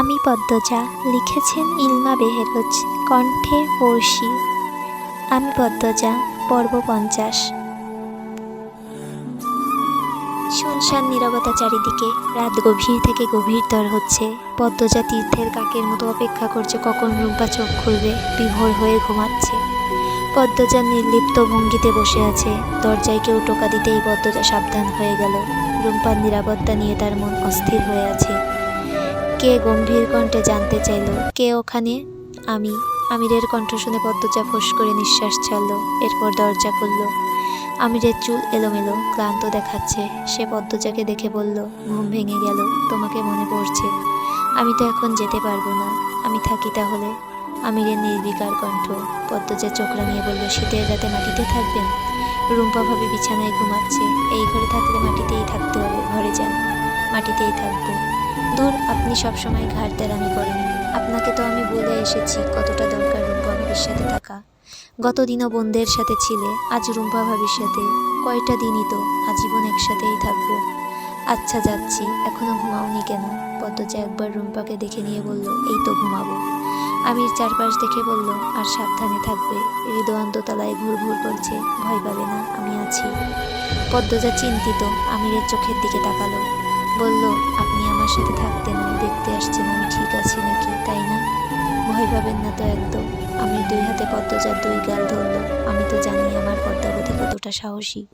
আমি পদ্মজা লিখেছেন ইলমা বেহেরোজ, কণ্ঠে পড়শি আমি পদ্মজা, পর্ব পঞ্চাশ। শুনশান নীরবতা চারিদিকে রাত গভীর থেকে গভীরতর হচ্ছে। পদ্মজা তীর্থের কাকের মতো অপেক্ষা করছে কখন রূপা চোখ খুলবে, বিভোর হয়ে ঘুমাচ্ছে। পদ্মজা নির্লিপ্ত ভঙ্গিতে বসে আছে, দরজায় কেউ টোকা দিতেই পদ্মজা সাবধান হয়ে গেল। রুম্পার নিরাপত্তা নিয়ে তার মন অস্থির হয়ে আছে। কে গম্ভীর কণ্ঠে জানতে চাইল? কে ওখানে? আমি। আমিরের কণ্ঠ শুনে পদ্মজা ফোঁস করে নিঃশ্বাস ছাড়ল। এরপর দরজা খুলল। আমিরের চুল এলোমেলো, ক্লান্ত দেখাচ্ছে। সে পদ্মজাকে দেখে বলল, ঘুম ভেঙে গেল। তোমাকে মনে পড়ছে। আমি তো এখন যেতে পারব না। আমি থাকি তাহলে। আমিরের নির্বিকার কণ্ঠ। পদ্মজা চোখ রাঙিয়ে বলল, শীতের রাতে মাটিতে থাকবেন? রুম্পা ভাবে বিছানায় ঘুমাচ্ছে। এই ঘরে থাকলে মাটিতেই থাকতে হবে। ঘরে যান। মাটিতেই থাকব। দূর আপনি সবসময় ঘাড় তেরামি করেন। আপনাকে তো আমি বলে এসেছি কতটা দরকার রুম্পা ভাবির সাথে থাকা। গতদিনও বোনদের সাথে ছিলে, আজ রুম্পা ভাবির সাথে। কয়টা দিনই তো আজীবন একসাথেই থাকব। আচ্ছা যাচ্ছি। এখনও ঘুমাওনি কেন? পদ্মজা একবার রুম্পাকে দেখে নিয়ে বলল, এই তো ঘুমাবো। আমির চারপাশ দেখে বলল, আর সাবধানে থাকবে। হৃদয়ান্ত তলায় ঘুর ঘুর করছে। ভয় পাবে না, আমি আছি। পদ্মজা চিন্তিত, আমিরের চোখের দিকে তাকালো। বলল, আপনি আমার সাথে থাকতেন না দেখতে আসছেন আমি ঠিক আছি নাকি, তাই না? ভয় পাবেন না তো একদম। আমি দুই হাতে পদ্মজার দুই গাল ধরল। আমি তো জানি আমার পদ্মাবতী কতটা সাহসী।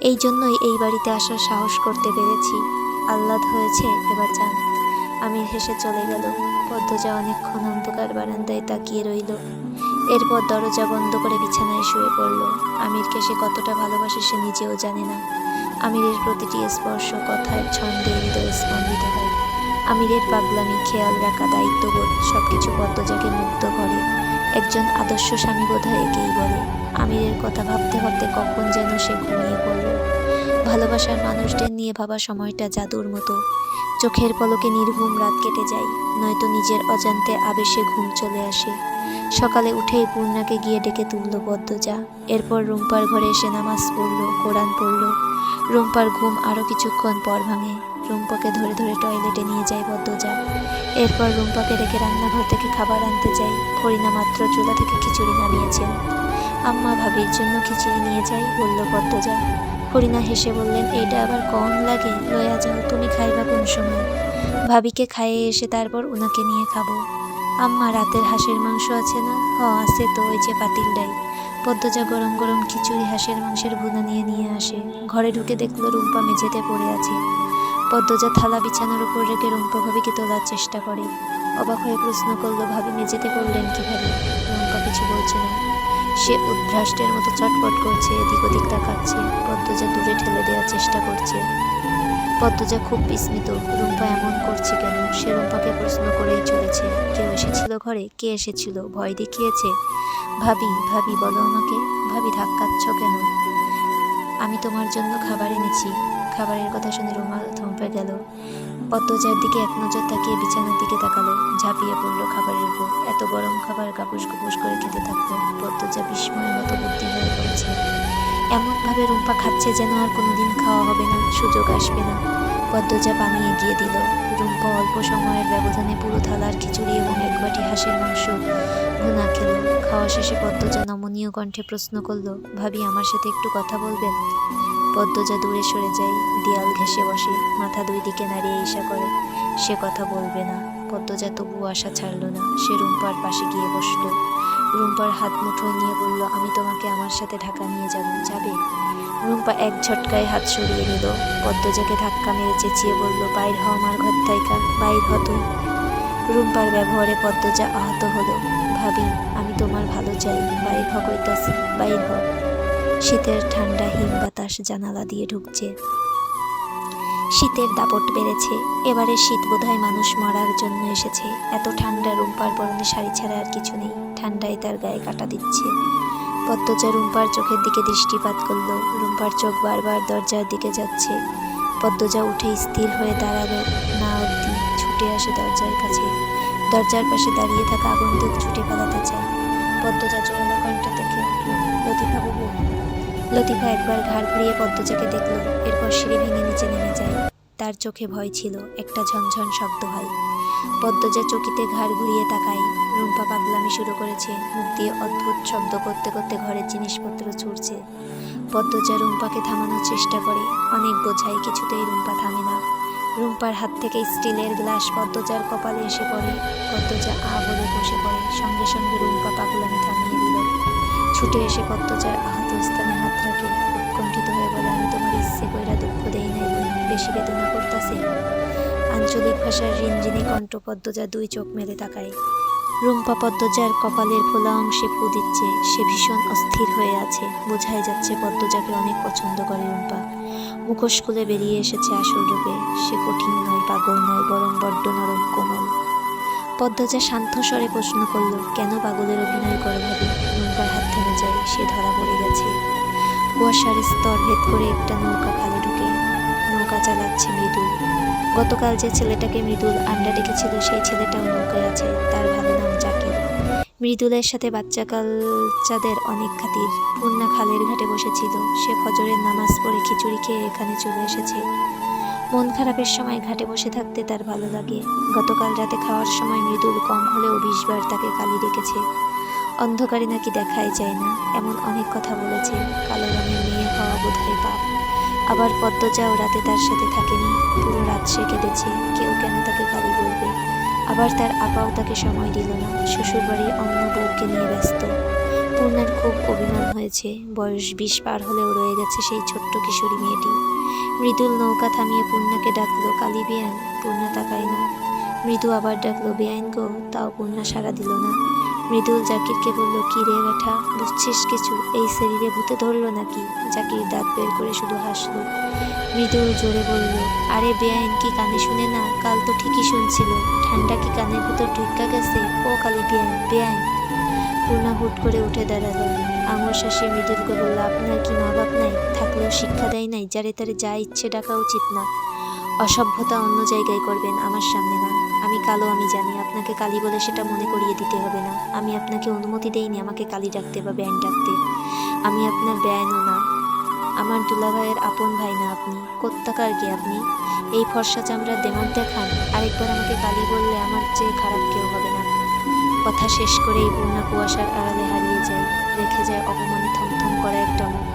এই জন্যই এই বাড়িতে আসার সাহস করতে পেরেছি। আহ্লাদ হয়েছে, এবার যান। আমির হেসে চলে গেল। পদ্মজা অনেকক্ষণ অন্ধকার বারান্দায় তাকিয়ে রইল। এরপর দরজা বন্ধ করে বিছানায় শুয়ে পড়ল। আমিরকে সে কতটা ভালোবাসে সে নিজেও জানে না। আমিরের প্রতিটি স্পর্শ কথায় ছন্দে হৃদয় স্পন্দিত হয়। আমিরের পাগলামি, খেয়াল রাখা, দায়িত্ববোধ, সবকিছু পদ্মজাকে মুগ্ধ করে। একজন আদর্শ স্বামী বোধহয় একেই বলে, আমিরের কথা ভাবতে ভাবতে কখন যেন সে ঘুমিয়ে পড়ল। ভালোবাসার মানুষদের নিয়ে ভাবা সময়টা জাদুর মতো। চোখের পলকে নির্ঘুম রাত কেটে যায়, নয়তো নিজের অজান্তে আবেশে ঘুম চলে আসে। সকালে উঠেই পূর্ণাকে গিয়ে ডেকে তুলল পদ্মজা। এরপর রুম্পার ঘরে এসে নামাজ পড়ল, কোরআন পড়ল। রুম্পার ঘুম আরও কিছুক্ষণ পর ভাঙে। রুম্পাকে ধরে ধরে টয়লেটে নিয়ে যায় পদ্মজা এরপর রুম্পাকে রেখে রান্নাঘর থেকে খাবার আনতে যাই ফরিনা মাত্র চুলা থেকে খিচুড়ি নামিয়েছেন। আম্মা ভাবির জন্য খিচুড়ি নিয়ে যাই বলল পদ্মজা হরিণা হেসে বললেন, এইটা আবার কম লাগে? লয়া যাও, তুমি খাইবা কোন সময়? ভাবিকে খাইয়ে এসে তারপর ওনাকে নিয়ে খাব। আম্মা রাতের হাঁসের মাংস আছে না? হ, আছে তো, ওই যে পাতিলটাই পদ্মজা গরম গরম খিচুড়ি, হাঁসের মাংসের ভুনা নিয়ে নিয়ে আসে। ঘরে ঢুকে দেখল রুম্পা মেঝেতে পড়ে আছে। পদ্মজা থালা বিছানার উপর রেখে রুম্পা ভাবিকে তোলার চেষ্টা করে। অবাক হয়ে প্রশ্ন করল, ভাবি, মেঝেতে পড়লেন কীভাবে? রুম্পা কিছু বলছে না। সে উদ্ভ্রাষ্টের মতো চটপট করছে, এদিক ওদিক তাকাচ্ছে। পদ্মজা দূরে ঠেলে দেওয়ার চেষ্টা করছে। পদ্মজা খুব বিস্মিত, রুম্পা, এমন করছে কেন? সে রুম্পাকে প্রশ্ন করেই চলেছে। কেউ এসেছিল ঘরে? কে এসেছিল? ভয় দেখিয়েছে? ভাবি ভাবি বলো আমাকে, ভাবি ধাক্কাচ্ছ কেন? আমি তোমার জন্য খাবার এনেছি। খাবারের কথা শুনে রুমাল থমপে গেল। পদ্মজার দিকে এক নজর তাকিয়ে বিছানার দিকে তাকালো। ঝাঁপিয়ে পড়ল খাবারের উপর। এত গরম খাবার কাপুস কুপুস করে খেতে থাকল। পদ্মজা বিস্ময়ের মতো বুদ্ধি হয়ে পড়েছে এমনভাবে রুম্পা খাচ্ছে যেন আর কোনোদিন খাওয়া হবে না, সুযোগ আসবে না। পদ্মজা পানি এগিয়ে দিল। রুম্পা অল্প সময়ের ব্যবধানে পুরো থালার খিচুড়ি এবং এক বাটি হাঁসের মাংস ভুনা খেলো। খাওয়া শেষে পদ্মজা নমনীয় কণ্ঠে প্রশ্ন করল, ভাবি, আমার সাথে একটু কথা বলবেন? পদ্মজা দূরে সরে যায়, দেয়াল ঘেঁষে বসে, মাথা দুই দিকে নাড়িয়ে ঈশা করে, সে কথা বলবে না। পদ্মজা তবু আশা ছাড়ল না, সে রুম্পার পাশে গিয়ে বসল। রুম্পার হাত মুঠোয় নিয়ে বলল, আমি তোমাকে আমার সাথে ঢাকা নিয়ে যাব, যাবে? রুম্পা এক ঝটকায় হাত সরিয়ে নিল। পদ্মজাকে ধাক্কা মেরে চেঁচিয়ে বলল, বাইর হ আমার ঘর থাইকা বাইর হ তুই রুম্পার ব্যবহারে পদ্মজা আহত হলো। ভাবি, আমি তোমার ভালো চাই। বাইর হ কইতাছি, বাইর হ শীতের ঠান্ডা হিম বাতাস জানালা দিয়ে ঢুকছে। শীতের দাপট বেড়েছে। এবারে শীত বোধহয় মানুষ মরার জন্য এসেছে। এত ঠান্ডা রুম্পার পরনে শাড়ি ছাড়া আর কিছু নেই। ঠান্ডায় তার গায়ে কাটা দিচ্ছে। পদ্মজা রুম্পার চোখের দিকে দৃষ্টিপাত করল। রুম্পার চোখ বারবার দরজার দিকে যাচ্ছে। পদ্মজা উঠে স্থির হয়ে দাঁড়াল। না অবধি ছুটে আসে দরজার কাছে। দরজার পাশে দাঁড়িয়ে থাকা আগন্তুক ছুটে পালাতে চায়। পদ্মজা জোরালো কণ্ঠে দেখে লতিফা বাবু। লতিফা একবার ঘাড় ঘুরিয়ে পদ্মজাকে দেখল। এরপর সিঁড়ি ভেঙে নিচে নেমে যায়। তার চোখে ভয় ছিল, একটা ঝনঝন শব্দ হয়। পদ্মজা চকিতে ঘাড় ঘুরিয়ে তাকায়। রুম্পা পাগলামি শুরু করেছে। মুখ দিয়ে অদ্ভুত শব্দ করতে করতে ঘরের জিনিসপত্র ছুটছে পদ্মজা রুম্পাকে থামানোর চেষ্টা করে। অনেক বোঝাই কিছুতেই রুম্পা থামে না। রুম্পার হাত থেকে স্টিলের গ্লাস পদ্মজার কপালে এসে পড়ে। পদ্মজা আ বলে বসে পড়ে। সঙ্গে সঙ্গে রুম্পা পাগলামি থামিয়ে দিল। ছুটে এসে পদ্মজার আহত স্থানে হাত রাখে। উৎকণ্ঠিত হয়ে বলে, আমি তোমার ইচ্ছে কইরা দুঃখ দেই নাই। বেশি বেদনা করতাছে। আঞ্চলিক ভাষার রিনঝিনি কণ্ঠ পদ্মজা দুই চোখ মেলে তাকায়। রুম্পা পদ্মজার কপালের ফোলা অংশে ফু দিচ্ছে, সে ভীষণ অস্থির হয়ে আছে, বোঝাই যাচ্ছে পদ্মজাকে অনেক পছন্দ করে রুম্পা। মুখোশ খুলে বেরিয়ে এসেছে আসল রূপে, সে কঠিন নয়, পাগল নয়, বরং বড্ড নরম, কোমল। পদ্মজা শান্ত স্বরে প্রশ্ন করল, কেন পাগলের অভিনয় করে ভাবে? রুম্পার হাত থেমে যায়, সে ধরা পড়ে গেছে। কুয়াশার স্তর ভেদ করে একটা নৌকা খালে ঢুকে, নৌকা চালাচ্ছে মৃদুল গতকাল যে ছেলেটাকে মৃদুল আন্ডা ডেকেছিল, সেই ছেলেটাও নৌকায় আছে, তার ভালো নাম জাকির। মৃদুলের সাথে বাচ্চা কালচাদের অনেক খাতির। পূর্ণা খালের ঘাটে বসেছিল, সে ফজরের নামাজ পড়ে খিচুড়ি খেয়ে এখানে চলে এসেছে। মন খারাপের সময় ঘাটে বসে থাকতে তার ভালো লাগে। গতকাল রাতে খাওয়ার সময় মৃদুল কম হলেও বিশবার তাকে কালি ডেকেছে। অন্ধকারে নাকি দেখাই যায় না, এমন অনেক কথা বলেছে। কালো রঙের মেয়ে হওয়া বোধহয় পাপ। আবার পদ্মজাও রাতে তার সাথে থাকেনি, পুরো রাত সে কেঁদেছে, কেউ কেন তাকে কালি বলবে? আবার তার আপাও তাকে সময় দিল না শ্বশুরবাড়ির অন্য বউকে নিয়ে ব্যস্ত। পূর্ণার খুব অভিমান হয়েছে, বয়স বিশ পার হলেও রয়ে গেছে সেই ছোট্ট কিশোরী মেয়েটি। মৃদুল নৌকা থামিয়ে পূর্ণাকে ডাকলো, কালী বেয়ান পূর্ণা তাকায় না। মৃদু আবার ডাকলো, বেআইন গো। তাও পূর্ণা সাড়া দিল না। মৃদুল জাকিরকে বলল, কি রে ব্যাঠা বুঝছিস কিছু? এই শরীরে ভূতে ধরল নাকি? জাকির দাঁত বের করে শুধু হাসল। মৃদুল জোরে বলল, আরে বেআইন, কি কানে শুনে না? কাল তো ঠিকই শুনছিল। ঠান্ডা কি কানের ভিতর ঢুকা গেছে? ও কালি বেআইন বেআইন। পূর্ণা হুট করে উঠে দাঁড়াল। আঙুর শাসে মৃদুলকে বলল, আপনার কি মা বাপ নাই? থাকলেও শিক্ষা দেয় নাই? যারে তারে যা ইচ্ছে ডাকা উচিত না। অসভ্যতা অন্য জায়গায় করবেন, আমার সামনে না। কালো, আমি জানি আপনাকে কালী বলে সেটা মনে করিয়ে দিতে হবে না। আমি আপনাকে অনুমতি দেইনি আমাকে কালী ডাকতে বা ব্যান ডাকতে। আমি আপনার ব্যানও না। আমার দুলাভাইয়ের আপন ভাই না আপনি। কোত্তাকার কে আপনি? এই ফর্সা চামড়ার দেমক দেখান। আরেকবার আমাকে কালী বললে আমার চেয়ে খারাপ কেউ হবে না। কথা শেষ করে এই বন্যা কুয়াশার আড়ালে হারিয়ে যায়। রেখে যায় অপমানে থমথম করা একটা মুখ।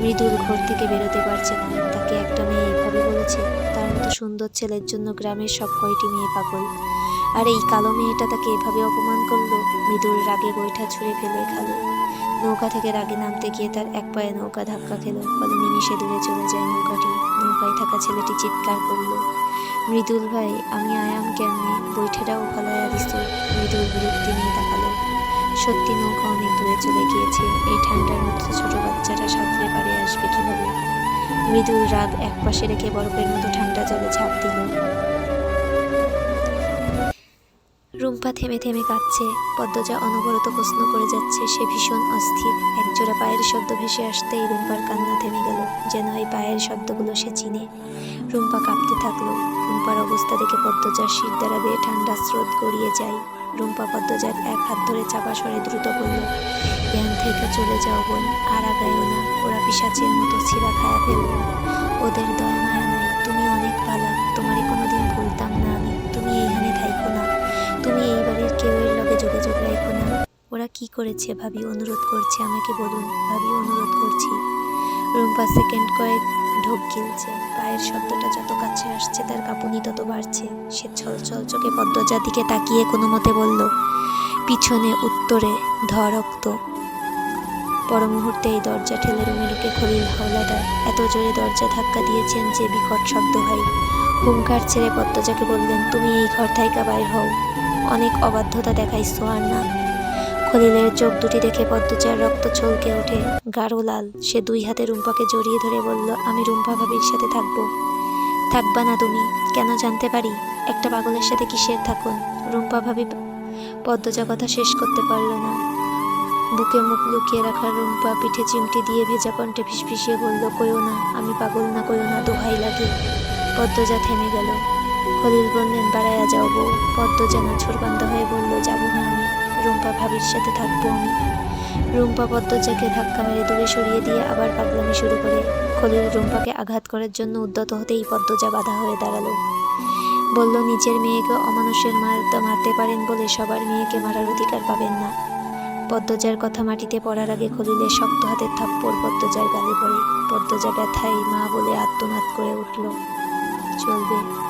মৃদুল ঘর থেকে বেরোতে পারছে না। তাকে একটা মেয়ে বলেছে তার মতো সুন্দর ছেলের জন্য গ্রামের সব কয়টি মেয়ে পাগল। আর এই কালো মেয়েটা তাকে এভাবে অপমান করল মৃদুর রাগে বৈঠা ছুঁড়ে ফেলে খালে। নৌকা থেকে রাগে নামতে গিয়ে তার এক পায়ে নৌকা ধাক্কা খেলো, ফলে নিমিষে দূরে চলে যায় নৌকাটি। নৌকায় থাকা ছেলেটি চিৎকার করল, মৃদুল ভাই, আমি আয়াম কেমনে? বৈঠাটাও ফালাইয়া দিস মৃদুল বিরক্তি নিয়ে তাকালো। সত্যি নৌকা অনেক দূরে চলে গিয়েছে, এই ঠান্ডার মধ্যে ছোট বাচ্চাটা সাঁতরে পারে আসবে কীভাবে? মৃদুল রাগ এক পাশে রেখে বরফের মতো ঠান্ডা জলে ঝাঁপ দিল। রুম্পা থেমে থেমে কাঁদছে। পদ্মজা অনবরত প্রশ্ন করে যাচ্ছে, সে ভীষণ অস্থির। একজোড়া পায়ের শব্দ ভেসে আসতেই রুম্পার কান্না থেমে গেল, যেন এই পায়ের শব্দগুলো সে চিনে। রুম্পা কাঁপতে থাকল। রুম্পার অবস্থা দেখে পদ্মজার শির দ্বারা বেয়ে ঠান্ডা স্রোত গড়িয়ে যায়। রুম্পা পদ্মজার এক হাত ধরে চাপা সরে দ্রুত বলল জ্ঞান থেকে চলে যাও বোন, আর আগায়ও না। ওরা পিসাচের মতো ছিঁড়া খায়া ফেলব ওদের দয়া মায়া নাই। তুমি অনেক পালা। তোমারে কোনোদিন ভুলতাম না আমি। তুমি এইখানে থাইকো না। তুমি এই বাড়ির কেউয়ের লগে যোগাযোগ রাখো না। ওরা কি করেছে ভাবি অনুরোধ করছে আমাকে বলুন। ভাবি অনুরোধ করছি। রুম্পা সেকেন্ড কয়েক ঢোক গিলছে। পায়ের শব্দটা যত কাছে আসছে, তার কাঁপুনি তত বাড়ছে। সে ছল ছল চোখে পদ্মজার দিকে তাকিয়ে কোনো মতে বলল, পিছনে, উত্তরে ধরক্ত পর মুহূর্তে এই দরজা ঠেলে রুমে ঢুকে খলিল হাওলাদার এত জোরে দরজা ধাক্কা দিয়েছেন যে বিকট শব্দ হয়। হুঙ্কার ছেড়ে পদ্মজাকে বললেন, তুমি এই ঘর থাইকা বাইর হও। অনেক অবাধ্যতা দেখাইছো আর না খলিলের চোখ দুটি দেখে পদ্মচার রক্ত ছলকে ওঠে। গাঢ় লাল সে দুই হাতে রুম্পাকে জড়িয়ে ধরে বলল, আমি রুম্পা ভাবির সাথে থাকব। থাকবা না তুমি, কেন জানতে পারি? একটা পাগলের সাথে কিসের থাকুন? রুম্পা ভাবি পদ্মজা কথা শেষ করতে পারল না। বুকে মুখ লুকিয়ে রাখা রুম্পা পিঠে চিমটি দিয়ে ভেজা কণ্ঠে ফিসফিসিয়ে বলল, কইও না, আমি পাগল না, কইও না, দোহাই লাগে। পদ্মজা থেমে গেল। খলিল বললেন, বাড়াইয়া যাও বউ। পদ্মজা নাছরবান্ধা হয়ে বলল, যাব না রুম্পা ভাবির সাথে থাকব আমি। রুম্পা পদ্মজাকে ধাক্কা মেরে দূরে সরিয়ে দিয়ে আবার পাগলামি শুরু করে। খলিল রুম্পাকে আঘাত করার জন্য উদ্যত হতেই পদ্মজা বাধা হয়ে দাঁড়াল। বলল, নিজের মেয়েকে অমানুষের মারতে মারতে পারেন বলে সবার মেয়েকে মারার অধিকার পাবেন না। পদ্মজার কথা মাটিতে পড়ার আগে খলিলের শক্ত হাতের থাপ্পড় পদ্মজার গালে পড়ে। পদ্মজা ব্যথায় মা বলে আত্মনাদ করে উঠল। চলবে।